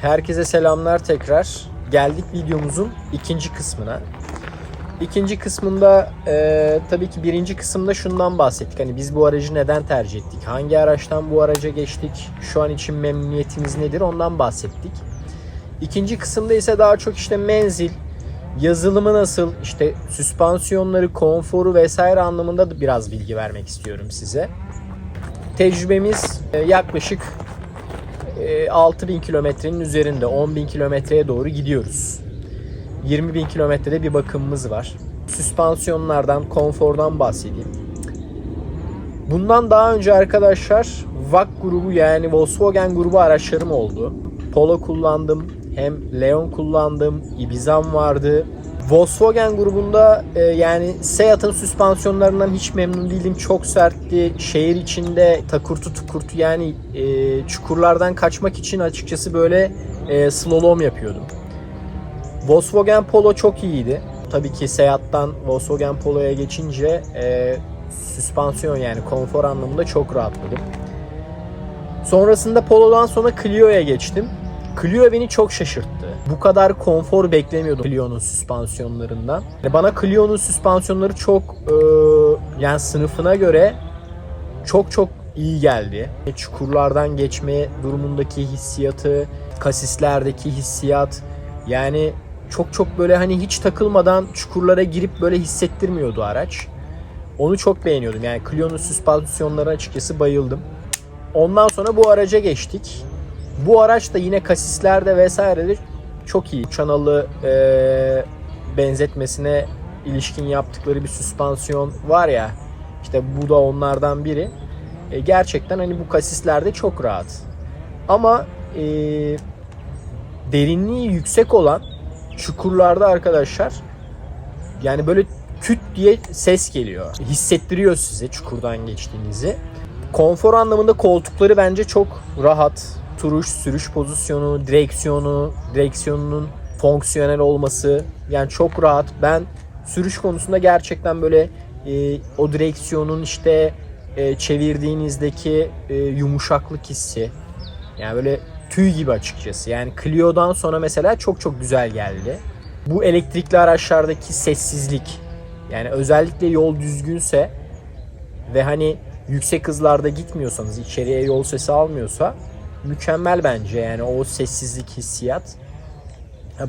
herkese selamlar tekrar. Geldik videomuzun ikinci kısmına. İkinci kısmında e, tabii ki birinci kısımda şundan bahsettik. Hani biz bu aracı neden tercih ettik? Hangi araçtan bu araca geçtik? Şu an için memnuniyetimiz nedir? Ondan bahsettik. İkinci kısımda ise daha çok işte menzil, yazılımı nasıl, işte süspansiyonları, konforu vesaire anlamında da biraz bilgi vermek istiyorum size. Tecrübemiz e, yaklaşık 6000 kilometrenin üzerinde 10.000 kilometreye doğru gidiyoruz. 20.000 kilometrede bir bakımımız var. Süspansiyonlardan, konfordan bahsedeyim. Bundan daha önce arkadaşlar VAK grubu yani Volkswagen grubu araçlarım oldu. Polo kullandım, hem Leon kullandım, Ibiza'm vardı. Volkswagen grubunda e, yani Seat'ın süspansiyonlarından hiç memnun değilim. Çok sertti. Şehir içinde takurtu tukurtu yani e, çukurlardan kaçmak için açıkçası böyle e, slalom yapıyordum. Volkswagen Polo çok iyiydi. Tabii ki Seat'tan Volkswagen Polo'ya geçince e, süspansiyon yani konfor anlamında çok rahatladım. Sonrasında Polo'dan sonra Clio'ya geçtim. Clio beni çok şaşırttı. Bu kadar konfor beklemiyordum Clio'nun süspansiyonlarından. Yani Bana Clio'nun süspansiyonları çok e, yani sınıfına göre çok çok iyi geldi. Çukurlardan geçme durumundaki hissiyatı, kasislerdeki hissiyat yani çok çok böyle hani hiç takılmadan çukurlara girip böyle hissettirmiyordu araç. Onu çok beğeniyordum. Yani Clio'nun süspansiyonlarına açıkçası bayıldım. Ondan sonra bu araca geçtik. Bu araç da yine kasislerde vesairede çok iyi. Çanalı e, benzetmesine ilişkin yaptıkları bir süspansiyon var ya. İşte bu da onlardan biri. E, gerçekten hani bu kasislerde çok rahat. Ama e, derinliği yüksek olan çukurlarda arkadaşlar yani böyle küt diye ses geliyor. Hissettiriyor size çukurdan geçtiğinizi. Konfor anlamında koltukları bence çok rahat. Turuş, sürüş pozisyonu, direksiyonu, direksiyonunun fonksiyonel olması yani çok rahat. Ben sürüş konusunda gerçekten böyle e, o direksiyonun işte e, çevirdiğinizdeki e, yumuşaklık hissi yani böyle tüy gibi açıkçası. Yani Clio'dan sonra mesela çok çok güzel geldi. Bu elektrikli araçlardaki sessizlik yani özellikle yol düzgünse ve hani yüksek hızlarda gitmiyorsanız içeriye yol sesi almıyorsa mükemmel bence yani o sessizlik hissiyat.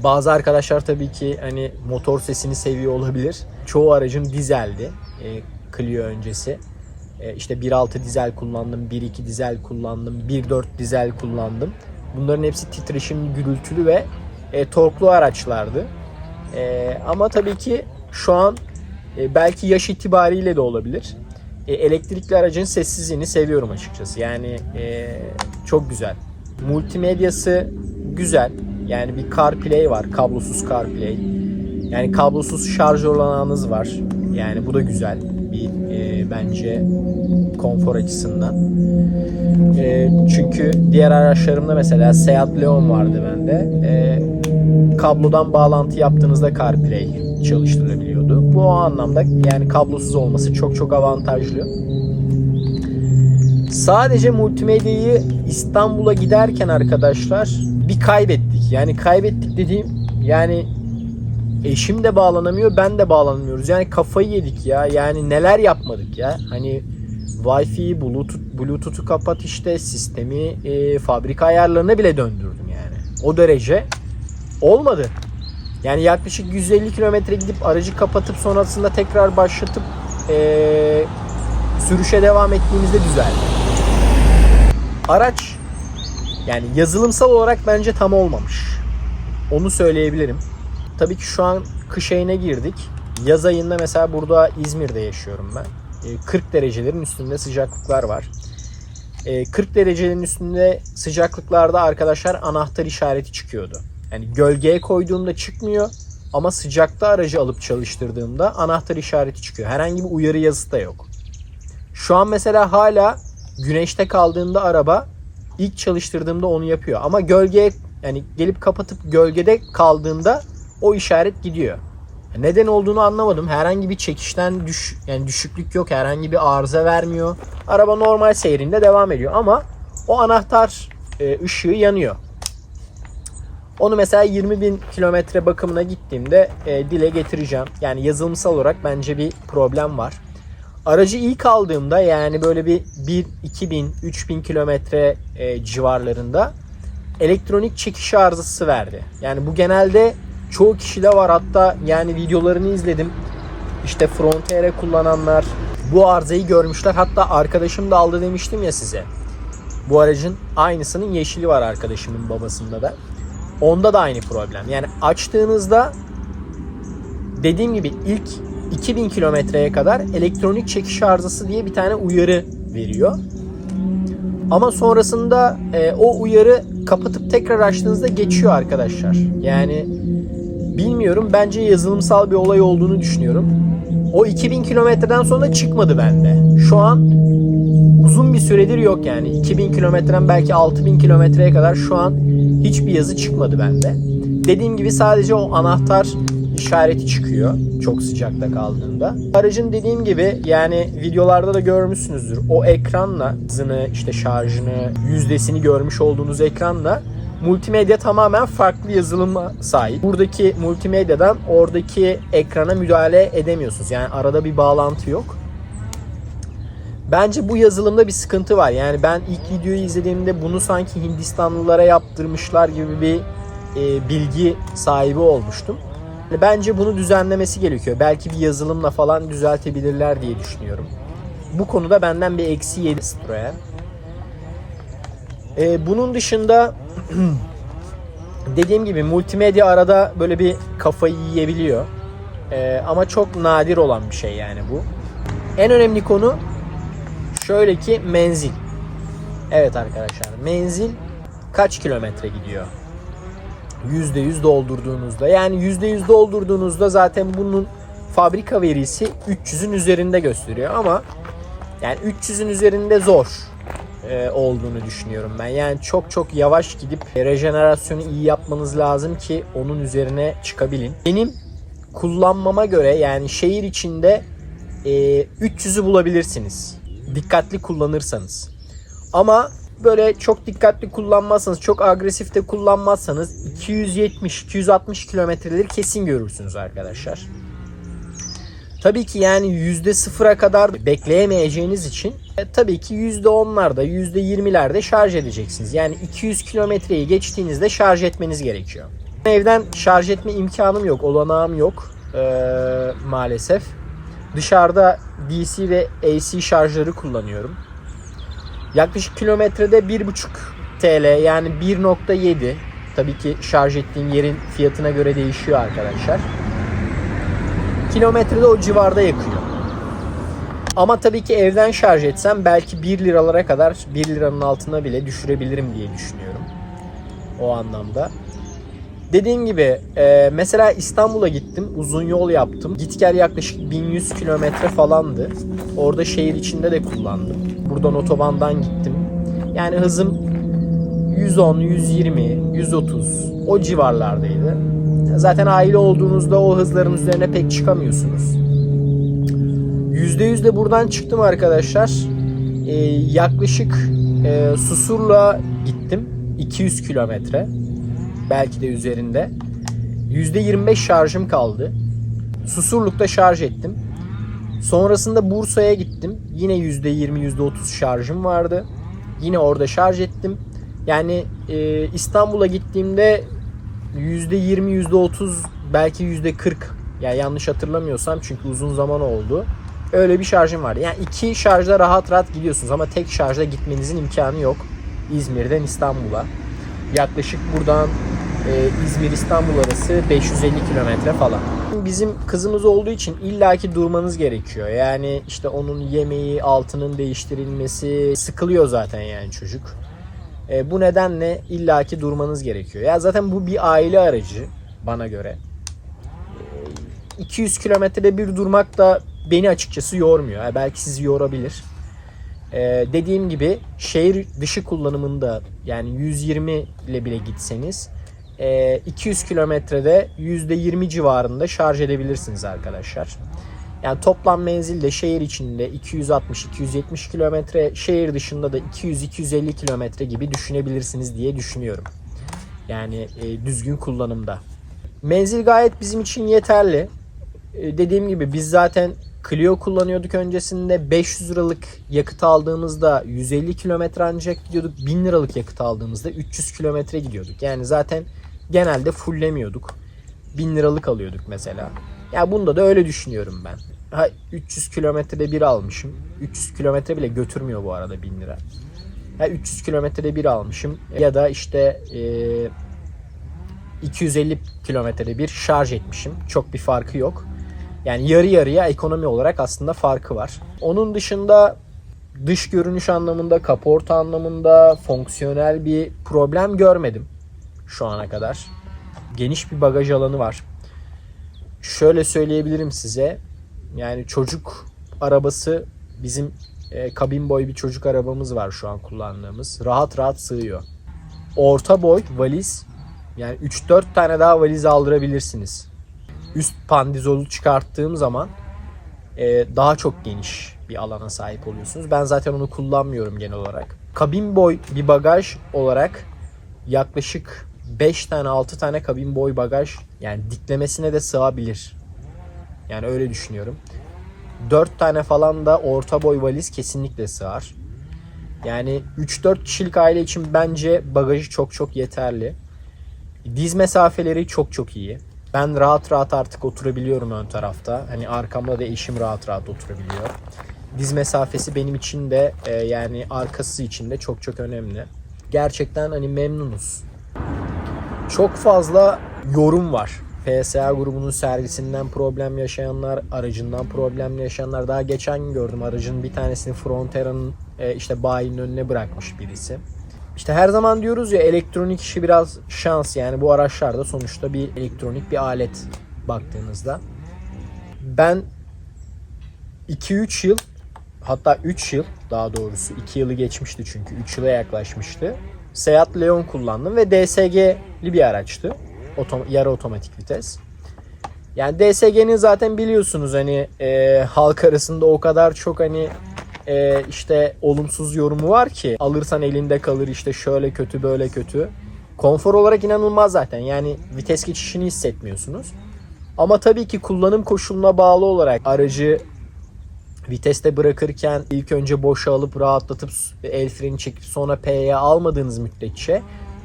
Bazı arkadaşlar tabii ki hani motor sesini seviyor olabilir. Çoğu aracım dizeldi e, Clio öncesi. E, işte 1.6 dizel kullandım, 1.2 dizel kullandım, 1.4 dizel kullandım. Bunların hepsi titreşimli, gürültülü ve e, torklu araçlardı. E, ama tabii ki şu an e, belki yaş itibariyle de olabilir. E, elektrikli aracın sessizliğini seviyorum açıkçası. Yani e, çok güzel. Multimedyası güzel. Yani bir CarPlay var. Kablosuz CarPlay. Yani kablosuz şarj olanağınız var. Yani bu da güzel. Bir e, bence konfor açısından. E, çünkü diğer araçlarımda mesela Seat Leon vardı bende. E, kablodan bağlantı yaptığınızda CarPlay çalıştırabiliyordu. Bu anlamda yani kablosuz olması çok çok avantajlı. Sadece multimedyayı İstanbul'a giderken arkadaşlar bir kaybettik. Yani kaybettik dediğim yani eşim de bağlanamıyor ben de bağlanamıyoruz. Yani kafayı yedik ya. Yani neler yapmadık ya. Hani Wi-Fi, Bluetooth, Bluetooth'u kapat işte sistemi e, fabrika ayarlarına bile döndürdüm yani. O derece olmadı. Yani yaklaşık 150 kilometre gidip aracı kapatıp sonrasında tekrar başlatıp e, sürüşe devam ettiğimizde düzeldi. Araç yani yazılımsal olarak bence tam olmamış. Onu söyleyebilirim. Tabii ki şu an kış ayına girdik. Yaz ayında mesela burada İzmir'de yaşıyorum ben. E, 40 derecelerin üstünde sıcaklıklar var. E, 40 derecenin üstünde sıcaklıklarda arkadaşlar anahtar işareti çıkıyordu. Yani gölgeye koyduğumda çıkmıyor ama sıcakta aracı alıp çalıştırdığımda anahtar işareti çıkıyor. Herhangi bir uyarı yazısı da yok. Şu an mesela hala güneşte kaldığında araba ilk çalıştırdığımda onu yapıyor. Ama gölgeye yani gelip kapatıp gölgede kaldığında o işaret gidiyor. Neden olduğunu anlamadım. Herhangi bir çekişten düş yani düşüklük yok. Herhangi bir arıza vermiyor. Araba normal seyrinde devam ediyor ama o anahtar e, ışığı yanıyor. Onu mesela 20 bin kilometre bakımına gittiğimde e, dile getireceğim. Yani yazılımsal olarak bence bir problem var. Aracı ilk aldığımda yani böyle bir 1 2000 3000 kilometre e, civarlarında elektronik çekiş arızası verdi. Yani bu genelde çoğu kişide var. Hatta yani videolarını izledim. İşte Frontera kullananlar bu arızayı görmüşler. Hatta arkadaşım da aldı demiştim ya size. Bu aracın aynısının yeşili var arkadaşımın babasında da. Onda da aynı problem. Yani açtığınızda dediğim gibi ilk 2000 kilometreye kadar elektronik çekiş arızası diye bir tane uyarı veriyor. Ama sonrasında e, o uyarı kapatıp tekrar açtığınızda geçiyor arkadaşlar. Yani bilmiyorum bence yazılımsal bir olay olduğunu düşünüyorum. O 2000 kilometreden sonra çıkmadı bende. Şu an uzun bir süredir yok yani. 2000 kilometreden belki 6000 kilometreye kadar şu an hiçbir yazı çıkmadı bende. Dediğim gibi sadece o anahtar işareti çıkıyor çok sıcakta kaldığında. Aracın dediğim gibi yani videolarda da görmüşsünüzdür. O ekranla hızını işte şarjını yüzdesini görmüş olduğunuz ekranla multimedya tamamen farklı yazılıma sahip. Buradaki multimedyadan oradaki ekrana müdahale edemiyorsunuz. Yani arada bir bağlantı yok. Bence bu yazılımda bir sıkıntı var. Yani ben ilk videoyu izlediğimde bunu sanki Hindistanlılara yaptırmışlar gibi bir e, bilgi sahibi olmuştum. Bence bunu düzenlemesi gerekiyor. Belki bir yazılımla falan düzeltebilirler diye düşünüyorum. Bu konuda benden bir eksi yedi Citroen. Ee, bunun dışında dediğim gibi multimedya arada böyle bir kafayı yiyebiliyor. Ee, ama çok nadir olan bir şey yani bu. En önemli konu şöyle ki menzil. Evet arkadaşlar menzil kaç kilometre gidiyor? %100 doldurduğunuzda yani %100 doldurduğunuzda zaten bunun fabrika verisi 300'ün üzerinde gösteriyor ama yani 300'ün üzerinde zor e, olduğunu düşünüyorum ben. Yani çok çok yavaş gidip rejenerasyonu iyi yapmanız lazım ki onun üzerine çıkabilin. Benim kullanmama göre yani şehir içinde e, 300'ü bulabilirsiniz. Dikkatli kullanırsanız. Ama böyle çok dikkatli kullanmazsanız, çok agresif de kullanmazsanız 270-260 kilometreleri kesin görürsünüz arkadaşlar. Tabii ki yani %0'a kadar bekleyemeyeceğiniz için e, tabii ki %10'larda, %20'lerde şarj edeceksiniz. Yani 200 kilometreyi geçtiğinizde şarj etmeniz gerekiyor. Evden şarj etme imkanım yok, olanağım yok ee, maalesef. Dışarıda DC ve AC şarjları kullanıyorum. Yaklaşık kilometrede 1,5 TL yani 1.7 tabii ki şarj ettiğim yerin fiyatına göre değişiyor arkadaşlar. Kilometrede o civarda yakıyor. Ama tabii ki evden şarj etsem belki 1 liralara kadar 1 liranın altına bile düşürebilirim diye düşünüyorum. O anlamda. Dediğim gibi e, mesela İstanbul'a gittim. Uzun yol yaptım. Git gel yaklaşık 1100 kilometre falandı. Orada şehir içinde de kullandım. Buradan otobandan gittim. Yani hızım 110, 120, 130 o civarlardaydı. Zaten aile olduğunuzda o hızların üzerine pek çıkamıyorsunuz. %100 de buradan çıktım arkadaşlar. Ee, yaklaşık e, Susur'la gittim. 200 kilometre. Belki de üzerinde. %25 şarjım kaldı. Susurluk'ta şarj ettim. Sonrasında Bursa'ya gittim. Yine %20 %30 şarjım vardı. Yine orada şarj ettim. Yani e, İstanbul'a gittiğimde %20 %30 belki %40 yani yanlış hatırlamıyorsam çünkü uzun zaman oldu. Öyle bir şarjım vardı. Yani iki şarjda rahat rahat gidiyorsunuz ama tek şarjda gitmenizin imkanı yok. İzmir'den İstanbul'a. Yaklaşık buradan e, İzmir İstanbul arası 550 kilometre falan. Bizim kızımız olduğu için illaki durmanız gerekiyor. Yani işte onun yemeği, altının değiştirilmesi sıkılıyor zaten yani çocuk. E, bu nedenle illaki durmanız gerekiyor. Ya zaten bu bir aile aracı bana göre. E, 200 kilometrede bir durmak da beni açıkçası yormuyor. Yani belki sizi yorabilir. Ee, dediğim gibi şehir dışı kullanımında yani 120 ile bile gitseniz e, 200 kilometrede %20 civarında şarj edebilirsiniz arkadaşlar. Yani toplam menzil de şehir içinde 260-270 kilometre, şehir dışında da 200-250 kilometre gibi düşünebilirsiniz diye düşünüyorum. Yani e, düzgün kullanımda. Menzil gayet bizim için yeterli. E, dediğim gibi biz zaten Clio kullanıyorduk öncesinde 500 liralık yakıt aldığımızda 150 kilometre ancak gidiyorduk. 1000 liralık yakıt aldığımızda 300 kilometre gidiyorduk. Yani zaten genelde fulllemiyorduk. 1000 liralık alıyorduk mesela. Ya bunda da öyle düşünüyorum ben. Ha 300 kilometrede bir almışım. 300 kilometre bile götürmüyor bu arada 1000 lira. Ha 300 kilometrede bir almışım ya da işte eee 250 kilometrede bir şarj etmişim. Çok bir farkı yok. Yani yarı yarıya ekonomi olarak aslında farkı var. Onun dışında dış görünüş anlamında, kaporta anlamında fonksiyonel bir problem görmedim şu ana kadar. Geniş bir bagaj alanı var. Şöyle söyleyebilirim size. Yani çocuk arabası bizim e, kabin boy bir çocuk arabamız var şu an kullandığımız. Rahat rahat sığıyor. Orta boy valiz yani 3-4 tane daha valiz aldırabilirsiniz. Üst pandizolu çıkarttığım zaman e, daha çok geniş bir alana sahip oluyorsunuz. Ben zaten onu kullanmıyorum genel olarak. Kabin boy bir bagaj olarak yaklaşık 5 tane 6 tane kabin boy bagaj yani diklemesine de sığabilir. Yani öyle düşünüyorum. 4 tane falan da orta boy valiz kesinlikle sığar. Yani 3-4 kişilik aile için bence bagajı çok çok yeterli. Diz mesafeleri çok çok iyi. Ben rahat rahat artık oturabiliyorum ön tarafta. Hani arkamda da eşim rahat rahat oturabiliyor. Diz mesafesi benim için de e, yani arkası için de çok çok önemli. Gerçekten hani memnunuz. Çok fazla yorum var. PSA grubunun servisinden problem yaşayanlar, aracından problem yaşayanlar. Daha geçen gün gördüm aracın bir tanesini Frontera'nın e, işte bayinin önüne bırakmış birisi. İşte her zaman diyoruz ya elektronik işi biraz şans yani bu araçlarda sonuçta bir elektronik bir alet baktığınızda. Ben 2-3 yıl hatta 3 yıl daha doğrusu 2 yılı geçmişti çünkü 3 yıla yaklaşmıştı. Seat Leon kullandım ve DSG'li bir araçtı. Otom yarı otomatik vites. Yani DSG'nin zaten biliyorsunuz hani e, halk arasında o kadar çok hani e, işte olumsuz yorumu var ki alırsan elinde kalır işte şöyle kötü böyle kötü. Konfor olarak inanılmaz zaten yani vites geçişini hissetmiyorsunuz. Ama tabii ki kullanım koşuluna bağlı olarak aracı viteste bırakırken ilk önce boşa alıp rahatlatıp el freni çekip sonra P'ye almadığınız müddetçe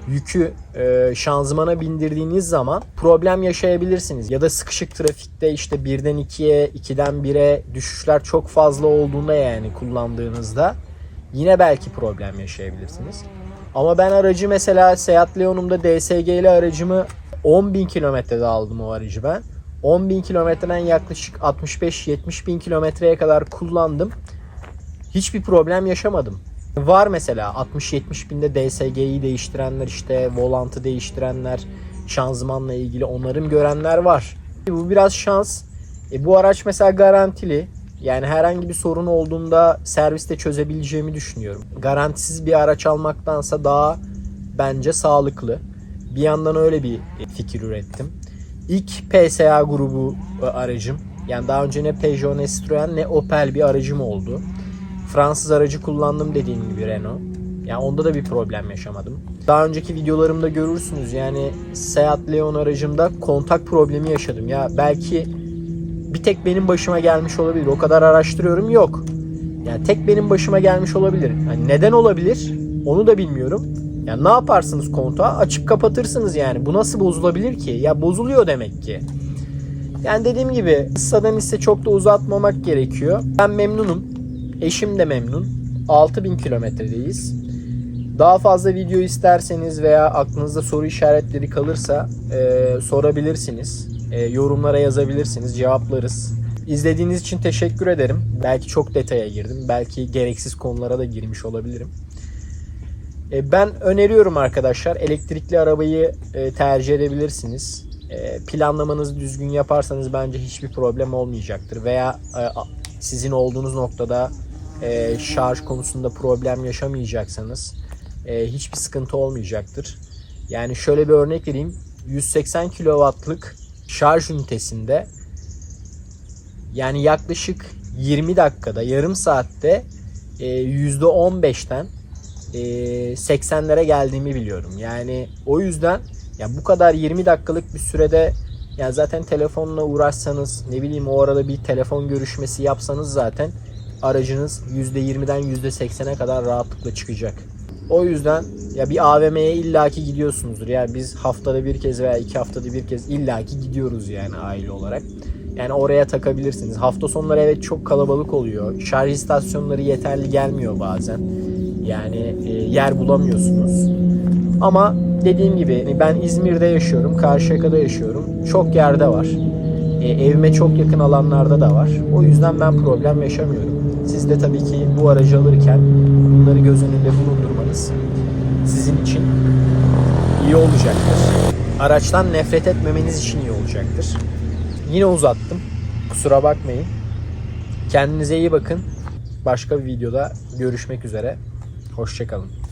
yükü e, şanzımana bindirdiğiniz zaman problem yaşayabilirsiniz. Ya da sıkışık trafikte işte birden ikiye, ikiden bire düşüşler çok fazla olduğunda yani kullandığınızda yine belki problem yaşayabilirsiniz. Ama ben aracı mesela Seat Leon'umda DSG'li aracımı 10.000 kilometrede aldım o aracı ben. 10.000 kilometreden yaklaşık 65-70 bin kilometreye kadar kullandım. Hiçbir problem yaşamadım. Var mesela 60-70 binde DSG'yi değiştirenler işte volantı değiştirenler şanzımanla ilgili onarım görenler var. Bu biraz şans. E, bu araç mesela garantili. Yani herhangi bir sorun olduğunda serviste çözebileceğimi düşünüyorum. Garantisiz bir araç almaktansa daha bence sağlıklı. Bir yandan öyle bir fikir ürettim. İlk PSA grubu e, aracım. Yani daha önce ne Peugeot ne Citroen ne Opel bir aracım oldu. Fransız aracı kullandım dediğim gibi Renault. Yani onda da bir problem yaşamadım. Daha önceki videolarımda görürsünüz yani Seat Leon aracımda kontak problemi yaşadım. Ya belki bir tek benim başıma gelmiş olabilir. O kadar araştırıyorum yok. Yani tek benim başıma gelmiş olabilir. Yani neden olabilir? Onu da bilmiyorum. Yani ne yaparsınız kontağı? Açıp kapatırsınız yani. Bu nasıl bozulabilir ki? Ya bozuluyor demek ki. Yani dediğim gibi kıssadan ise çok da uzatmamak gerekiyor. Ben memnunum. Eşim de memnun. 6000 kilometredeyiz. Daha fazla video isterseniz veya aklınızda soru işaretleri kalırsa e, sorabilirsiniz. E, yorumlara yazabilirsiniz. Cevaplarız. İzlediğiniz için teşekkür ederim. Belki çok detaya girdim. Belki gereksiz konulara da girmiş olabilirim. E, ben öneriyorum arkadaşlar. Elektrikli arabayı e, tercih edebilirsiniz. E, planlamanızı düzgün yaparsanız bence hiçbir problem olmayacaktır. Veya e, sizin olduğunuz noktada e, şarj konusunda problem yaşamayacaksanız e, hiçbir sıkıntı olmayacaktır. Yani şöyle bir örnek vereyim. 180 kW'lık şarj ünitesinde yani yaklaşık 20 dakikada, yarım saatte e, %15'ten e, 80'lere geldiğimi biliyorum. Yani o yüzden Ya bu kadar 20 dakikalık bir sürede ya zaten telefonla uğraşsanız ne bileyim o arada bir telefon görüşmesi yapsanız zaten aracınız %20'den %80'e kadar rahatlıkla çıkacak. O yüzden ya bir AVM'ye illaki gidiyorsunuzdur. Yani biz haftada bir kez veya iki haftada bir kez illaki gidiyoruz yani aile olarak. Yani oraya takabilirsiniz. Hafta sonları evet çok kalabalık oluyor. Şarj istasyonları yeterli gelmiyor bazen. Yani e, yer bulamıyorsunuz. Ama dediğim gibi ben İzmir'de yaşıyorum, Karşıyaka'da yaşıyorum. Çok yerde var. E, evime çok yakın alanlarda da var. O yüzden ben problem yaşamıyorum. Siz de tabii ki bu aracı alırken bunları göz önünde bulundurmanız sizin için iyi olacaktır. Araçtan nefret etmemeniz için iyi olacaktır. Yine uzattım. Kusura bakmayın. Kendinize iyi bakın. Başka bir videoda görüşmek üzere. Hoşçakalın.